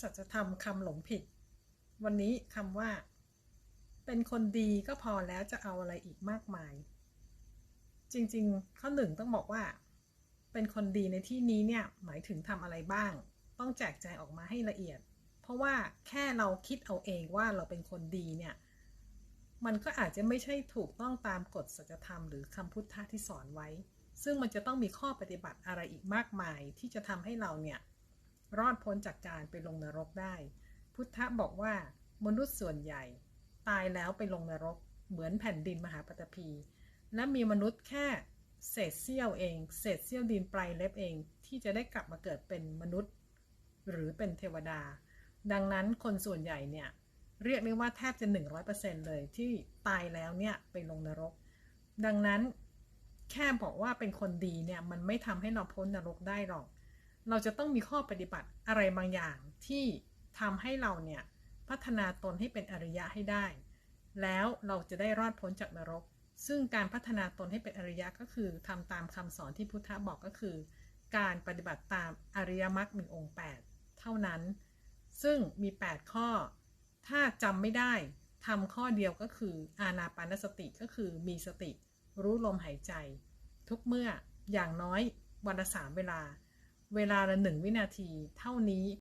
สัจธรรมคำหลงผิด วันนี้คำว่า เป็นคนดีก็พอแล้วจะเอาอะไรอีกมากมาย จริงๆ ข้อหนึ่งต้องบอกว่า เป็นคนดีในที่นี้เนี่ยหมายถึงทำอะไรบ้าง ต้องแจกแจงออกมาให้ละเอียด เพราะว่าแค่เราคิดเอาเองว่าเราเป็นคนดีเนี่ยมันก็อาจจะไม่ใช่ถูกต้องตามกฎสัจธรรมหรือคำพุทธะที่สอนไว้ ซึ่งมันจะต้องมีข้อปฏิบัติอะไรอีกมากมาย ที่จะทำให้เราเนี่ย รอดพ้นจากการไปลงนรกได้ พุทธะบอกว่ามนุษย์ส่วนใหญ่ ตายแล้วไปลงนรก เหมือนแผ่นดินมหาปฐพี และมีมนุษย์แค่เศษเสี้ยวเอง เศษเสี้ยวดินปลายเล็บเองที่จะได้กลับมาเกิดเป็นมนุษย์ หรือเป็นเทวดา ดังนั้นคนส่วนใหญ่เนี่ยเรียกได้ว่าแทบจะ 100%เลยที่ตายแล้วเนี่ยไปลงนรก ดังนั้นแค่บอกว่าเป็นคนดีเนี่ยมันไม่ทำให้เราพ้นนรกได้หรอก เราจะต้องมีข้อปฏิบัติอะไรบางอย่างที่ทำให้เราเนี่ยพัฒนาตนให้เป็นอริยะให้ได้ แล้วเราจะได้รอดพ้นจากนรก ซึ่งการพัฒนาตนให้เป็นอริยะก็คือทำตามคำสอนที่พุทธะบอกก็คือ การปฏิบัติตามอริยมรรคมีองค์ 8 เท่านั้น ซึ่งมี 8 ข้อ ถ้าจำไม่ได้ทำข้อเดียวก็คืออานาปานสติก็คือมีสติ รู้ลมหายใจ ทุกเมื่ออย่างน้อยวันละสามเวลา เวลาละหนึ่งวินาทีเท่านี้